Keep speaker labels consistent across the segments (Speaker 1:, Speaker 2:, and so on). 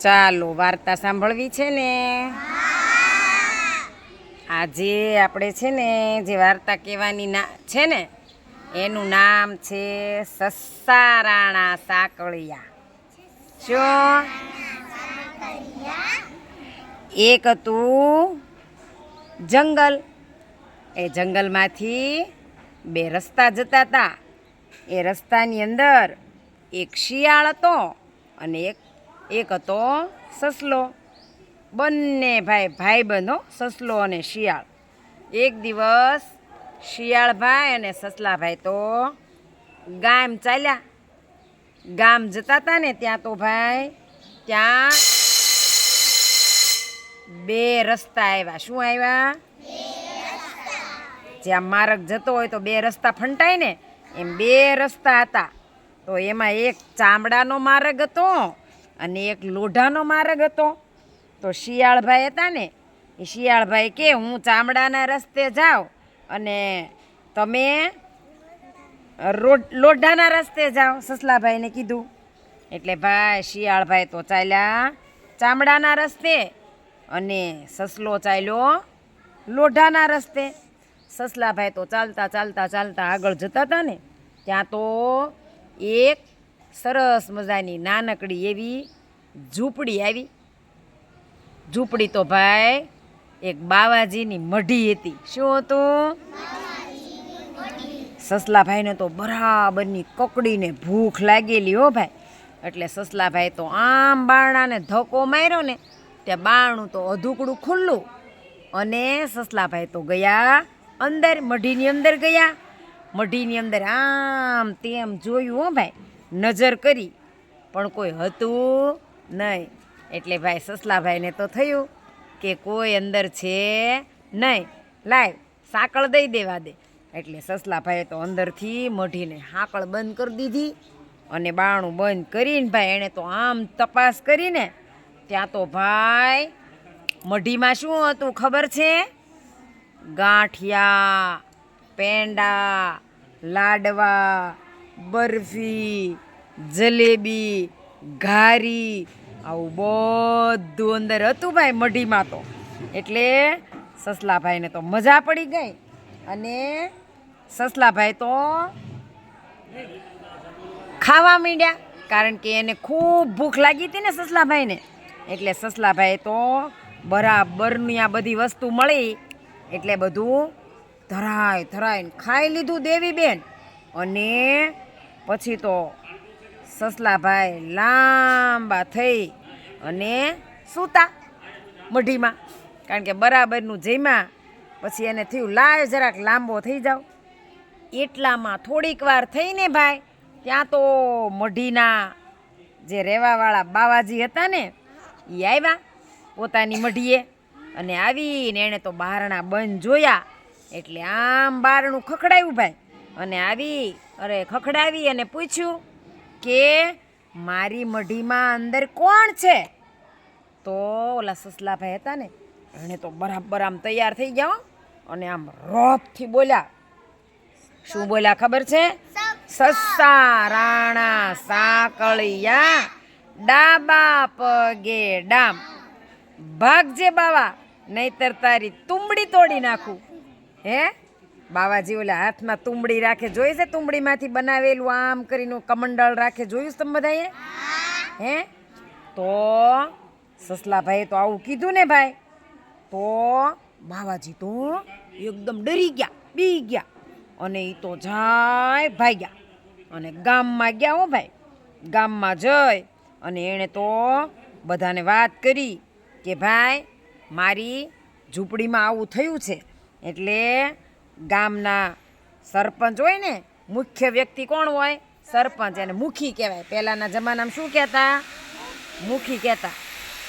Speaker 1: ચાલો વાર્તા સાંભળવી છે ને? આજે આપણે છે ને, જે વાર્તા કહેવાની ના, છે ને, એનું નામ છે સસારાણા સાંકળિયા. શું? એક હતું જંગલ. એ જંગલમાંથી બે રસ્તા જતા હતા એ રસ્તાની અંદર એક શિયાળ હતો અને એક એક હતો સસલો. બંને ભાઈ ભાઈ બંધો સસલો અને શિયાળ. એક દિવસ શિયાળભાઈ અને સસલાભાઈ તો ગામ ચાલ્યા. ગામ જતા હતા ને ત્યાં તો ભાઈ ત્યાં બે રસ્તા આવ્યા. શું આવ્યા? જ્યાં માર્ગ જતો હોય તો બે રસ્તા ફંટાય ને. એમ બે રસ્તા હતા. તો એમાં એક ચામડાનો માર્ગ હતો અને એક લોઢાનો માર્ગ હતો. તો શિયાળભાઈ હતા ને, એ શિયાળભાઈ કે, હું ચામડાના રસ્તે જાઉં અને તમે રોડ, લોઢાના રસ્તે જાઓ, સસલાભાઈને કીધું. એટલે ભાઈ શિયાળભાઈ તો ચાલ્યા ચામડાના રસ્તે અને સસલો ચાલ્યો લોઢાના રસ્તે. સસલાભાઈ તો ચાલતા ચાલતા ચાલતા આગળ જતા હતા ને, ત્યાં તો એક સરસ મજાની નાનકડી એવી ઝૂંપડી આવી. ઝૂંપડી તો ભાઈ એક બાવાજીની મઢી હતી. શું હતું? સસલાભાઈને તો બરાબરની કકડીને ભૂખ લાગેલી હો ભાઈ. એટલે સસલાભાઈ તો આમ બારણાને ધક્કો માર્યો ને ત્યાં બારણું તો અધૂકડું ખુલ્લું. અને સસલાભાઈ તો ગયા અંદર, મઢીની અંદર ગયા. મઢીની અંદર આમ તેમ જોયું હો ભાઈ. નજર કરી, પણ કોઈ હતું નહીં. એટલે ભાઈ સસલાભાઈને તો થયું કે કોઈ અંદર છે નહીં. લાય, સાંકળ દઈ દેવા દે. એટલે સસલાભાઈએ તો અંદરથી મઢીને હાકળ બંધ કરી દીધી અને બાણું બંધ કરીને ભાઈ એણે તો આમ તપાસ કરીને ત્યાં તો ભાઈ મઢીમાં શું હતું ખબર છે? ગાંઠિયા, પેંડા, લાડવા બરફી, જલેબી, ઘારી, આવું બધું અંદર હતું ભાઈ મઢીમાં તો. એટલે સસલાભાઈને તો મજા પડી ગઈ અને સસલાભાઈ તો ખાવા માંડ્યા કારણ કે એને ખૂબ ભૂખ લાગી હતી ને સસલાભાઈને. એટલે સસલાભાઈ તો બરાબરની આ બધી વસ્તુ મળી એટલે બધું ધરાય ધરાઈને ખાઈ લીધું દેવી બેન અને પછી તો સસલાભાઈ લાંબા થઈ અને સૂતા મઢીમાં. કારણ કે બરાબરનું જઈમાં પછી એને થયું લાય જરાક લાંબો થઈ જાવ. એટલામાં થોડીક વાર થઈને ભાઈ, ત્યાં તો મઢીના જે રહેવાવાળા બાવાજી હતા ને એ આવ્યા પોતાની મઢીએ. અને આવીને એણે તો બારણા બંધ જોયા. એટલે આમ બારણું ખખડાવ્યું ભાઈ. અને આવી, અરે ખખડાવી અને પૂછ્યું કે મારી મઢીમાં અંદર કોણ છે? તો ઓલા સસલાભાઈ હતા ને, એણે તો બરાબર આમ તૈયાર થઈ ગયા અને આમ રોપથી બોલ્યા, શું બોલ્યા ખબર છે? સસ્સા રાણા સાકળિયા, ડાબા પગે ડામ. ભાગજે બાવા, નહીતર તારી તુંબડી તોડી નાખું. હે? બાવાજી ઓલા હાથમાં તુંબડી રાખે. જોઈ છે તુંબડીમાંથી બનાવેલું આમ કરીને કમંડળ રાખે? જોયું છે તમે બધાએ? હે? તો સસલાભાઈએ તો આવું કીધું ને ભાઈ. તો બાવાજી તો એકદમ ડરી ગયા, બી ગયા અને એ તો જાય ભાગ્યા. અને ગામમાં ગયા હો ભાઈ. ગામમાં જઈ અને એણે તો બધાને વાત કરી કે ભાઈ, મારી ઝૂંપડીમાં આવું થયું છે. એટલે ગામના સરપંચ હોય ને, મુખ્ય વ્યક્તિ કોણ હોય? સરપંચ એને મુખી કહેવાય. પહેલાંના જમાનામાં શું કહેતા? મુખી કહેતા.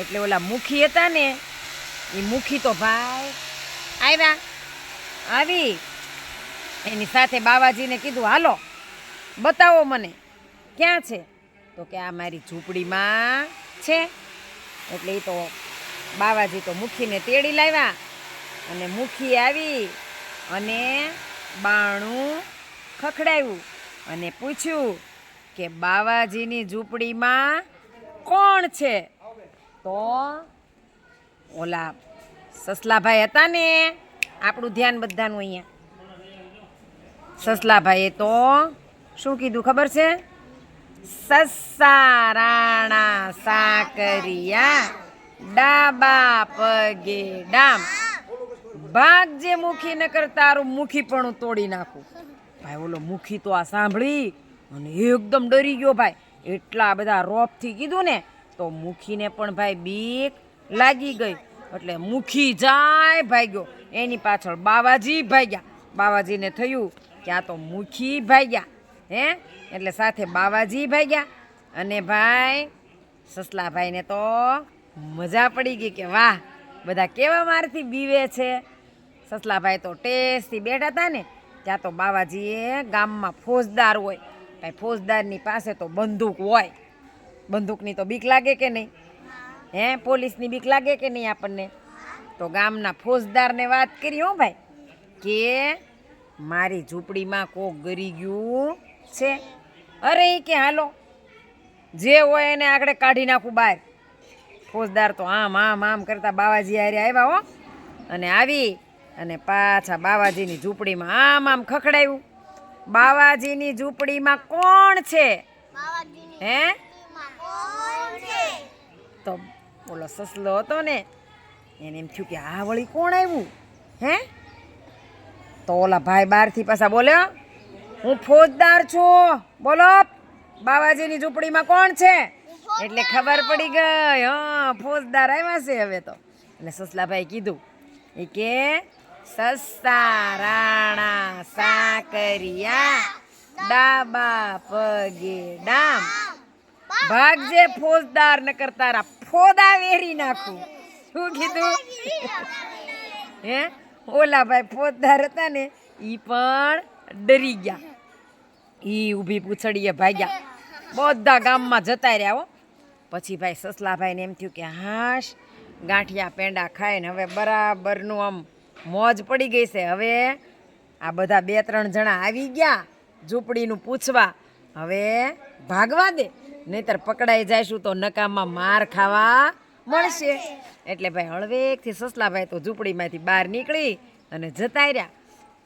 Speaker 1: એટલે ઓલા મુખી હતા ને, એ મુખી તો ભાઈ આવ્યા. આવી. એની સાથે બાવાજીને કીધું, હાલો, બતાવો મને, ક્યાં છે? તો કે, આ મારી ઝૂંપડીમાં છે. એટલે એ તો બાવાજી તો મુખીને તેડી લાવ્યા. અને મુખી આવી. અને બાણું ખખડાવ્યું અને પૂછ્યું કે બાવાજીની ઝૂંપડીમાં કોણ છે? તો ઓલા સસલાભાઈ હતા ને, આપણું ધ્યાન બધાનું અહીંયા. સસલાભાઈએ તો શું કીધું ખબર છે? સસ્સા રાણા સાકરિયા, ડાબા પગે ડામ. ભાગ જે મુખી ન કર, તારું મુખી પણ તોડી નાખું. ભાઈ, ઓલો મુખી તો આ સાંભળી અને એકદમ ડરી ગયો ભાઈ. એટલા બધા રોપથી કીધું ને, તો મુખીને પણ ભાઈ બીક લાગી ગઈ. એટલે મુખી જાય ભાગ્યો. એની પાછળ બાવાજી ભાગ્યા. બાવાજીને થયું કે આ તો મુખી ભાગ્યા. હે? એટલે સાથે બાવાજી ભાગ્યા. અને ભાઈ, સસલાભાઈને તો મજા પડી ગઈ કે વાહ, બધા કેવા મારથી બીવે છે? સસલાભાઈ તો ટેસ્ટથી બેઠા હતા ને ત્યાં તો બાવાજીએ ગામમાં ફોજદાર હોય. ભાઈ ફોજદારની પાસે તો બંદૂક હોય. બંદૂકની તો બીક લાગે કે નહીં? હે, પોલીસની બીક લાગે કે નહીં આપણને? તો ગામના ફોજદારને વાત કરી હો ભાઈ, કે મારી ઝૂંપડીમાં કોક ગરી ગયું છે. અરે એ કે હાલો, જે હોય એને આગળ કાઢી નાખું બહાર. ફોજદાર તો આમ આમ આમ કરતા બાવાજી હારે આવ્યા હો. અને આવી અને પાછા બાવાજીની ઝૂંપડીમાં આમ આમ ખખડાયું. બાવાજીની ઝૂંપડીમાં કોણ છે? હે? તો ઓલો સસલો હતો ને એને એમ થયું કે આ વળી કોણ આવ્યું? હે? તો ઓલા ભાઈ બહારથી પાછા બોલ્યો હું ફોજદાર છું. બોલો બાવાજીની ઝૂંપડીમાં કોણ છે? એટલે ખબર પડી ગઈ હા ફોજદાર આવ્યા છે હવે તો. એટલે સસલાભાઈ કીધું એ કે સસ્તા રાણા સાકરિયા, ડાબા પગે ડામ. ભાગજે ફોજદાર ન કરતા ફોદા વેરી નાખું. શું કીધું? હે? ઓલા ભાઈ ફોજદાર હતા ને, ઈ પણ ડરી ગયા. ઈ ઊભી પૂછડીએ ભાગ્યા. બધા ગામમાં જતા રહ્યા હો. પછી ભાઈ સસલાભાઈને એમ થયું કે હાશ, ગાંઠિયા, પેંડા ખાઈને હવે બરાબરનું આમ મોજ પડી ગઈ છે. હવે આ બધા બે ત્રણ જણા આવી ગયા ઝૂંપડીનું પૂછવા. હવે ભાગવા દે, નહીતર પકડાઈ જઈશું તો નકામમાં માર ખાવા મળશે. એટલે ભાઈ હળવેકથી સસલાભાઈ તો ઝૂંપડીમાંથી બહાર નીકળી અને જતા રહ્યા.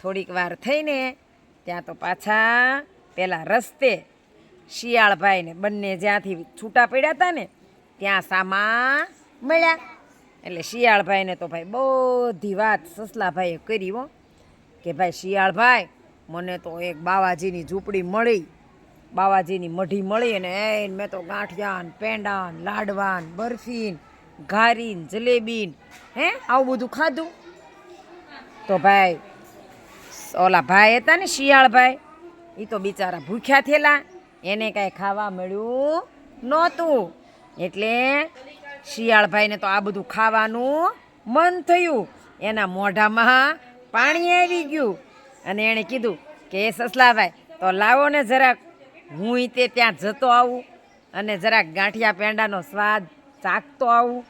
Speaker 1: થોડીક વાર થઈને ત્યાં તો પાછા પેલા રસ્તે શિયાળભાઈને બંને જ્યાંથી છૂટા પડ્યા હતા ને, ત્યાં સામા મળ્યા. એટલે શિયાળભાઈને તો ભાઈ બધી વાત સસલાભાઈએ કરી હો, કે ભાઈ શિયાળભાઈ, મને તો એક બાવાજીની ઝૂંપડી મળી, બાવાજીની મઢી મળી અને એ મેં તો ગાંઠિયાન, પેંડાન, લાડવાન, બરફીન, ઘારીન, જલેબીન, હે, આવું બધું ખાધું? તો ભાઈ, ઓલા ભાઈ હતા ને શિયાળભાઈ એ તો બિચારા ભૂખ્યા થયેલા, એને કાંઈ ખાવા મળ્યું નહોતું. એટલે શિયાળભાઈને તો આ બધું ખાવાનું મન થયું. એના મોઢામાં પાણી આવી ગયું. અને એણે કીધું કે, એ સસલાભાઈ, તો લાવો ને જરાક. હું તે ત્યાં જતો આવું અને જરાક ગાંઠિયા પેંડાનો સ્વાદ ચાખતો આવું.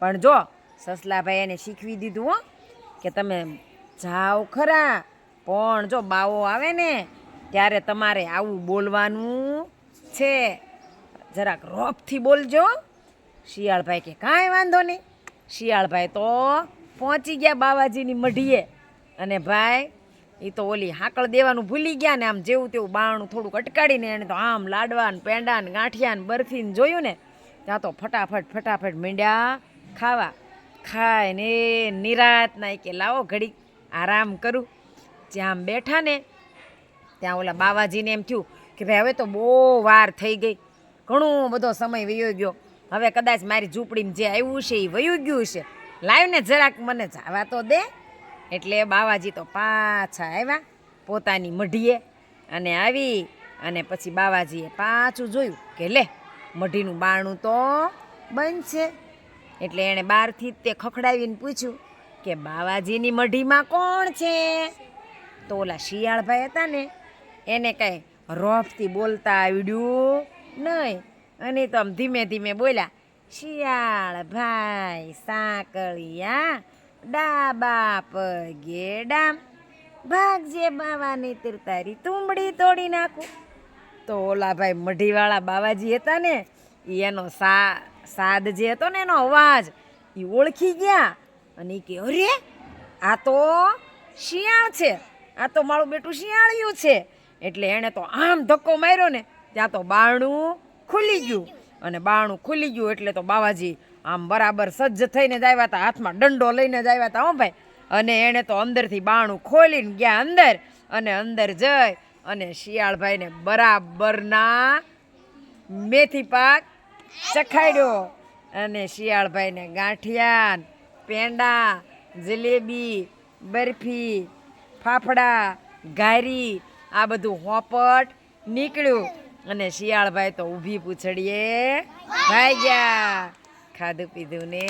Speaker 1: પણ જો, સસલાભાઈ એને શીખવી દીધું હો કે તમે જાઓ ખરા. પણ જો બાવો આવે ને, ત્યારે તમારે આવું બોલવાનું છે. જરાક રોપથી બોલજો. શિયાળભાઈ કે કાંઈ વાંધો નહીં. શિયાળભાઈ તો પહોંચી ગયા બાવાજીની મઢીએ. અને ભાઈ એ તો ઓલી હાકળ દેવાનું ભૂલી ગયા ને આમ જેવું તેવું બાણું થોડુંક અટકાડીને એને તો આમ લાડવા ને પેંડા ને ગાંઠિયા ને બરફી ને જોયું ને, ત્યાં તો ફટાફટ ફટાફટ મીંડ્યા ખાવા. ખાય ને નિરાતના કે લાવો ઘડી આરામ કરું. જ્યાં બેઠા ને, ત્યાં ઓલા બાવાજીને એમ થયું કે ભાઈ હવે તો બહુ વાર થઈ ગઈ. ઘણો બધો સમય વયો ગયો હવે કદાચ મારી ઝૂંપડીમાં જે આવ્યું છે એ વયું ગયું છે. લાવ ને જરાક મને જવા તો દે. એટલે બાવાજી તો પાછા આવ્યા પોતાની મઢીએ અને આવી અને પછી બાવાજીએ પાછું જોયું કે લે, મઢીનું બારણું તો બંધ છે એટલે એણે બહારથી તે ખખડાવીને પૂછ્યું કે બાવાજીની મઢીમાં કોણ છે? તો ઓલા શિયાળભાઈ હતા ને, એને કાંઈ રોફથી બોલતા આવડ્યું નહીં. અને તો આમ ધીમે ધીમે બોલ્યા, શિયાળ ભાઈ, સાંકળિયા, ડાબા પગે ડામ ભાગજે બાવાની તીરતારી તુંબડી તોડી નાખું. તો ઓલા ભાઈ મઢીવાળા બાવાજી હતા ને એનો સા, સાદ જે હતો ને એનો અવાજ એ ઓળખી ગયા અને કે, અરે, આ તો શિયાળ છે, આ તો મારું બેટું શિયાળિયું છે. એટલે એણે તો આમ ધક્કો માર્યો ને, ત્યાં તો બારણું ખુલી ગયું. અને બાણું ખુલી ગયું એટલે તો બાવાજી આમ બરાબર સજ્જ થઈને જ આવ્યા હતા. હાથમાં દંડો લઈને જ આવ્યા હતા હો ભાઈ. અને એણે તો અંદરથી બાણું ખોલીને ગયા અંદર. અને અંદર જઈ અને શિયાળભાઈને બરાબરના મેથી પાક ચખાડ્યો. અને શિયાળભાઈને ગાંઠિયા, પેંડા, જલેબી, બરફી, ફાફડા, ઘારી, આ બધું હોપટ નીકળ્યું. અને શિયાળભાઈ તો ઊભી પૂછડીએ. ભાઈ ગયા. ખાધું પીધું ને.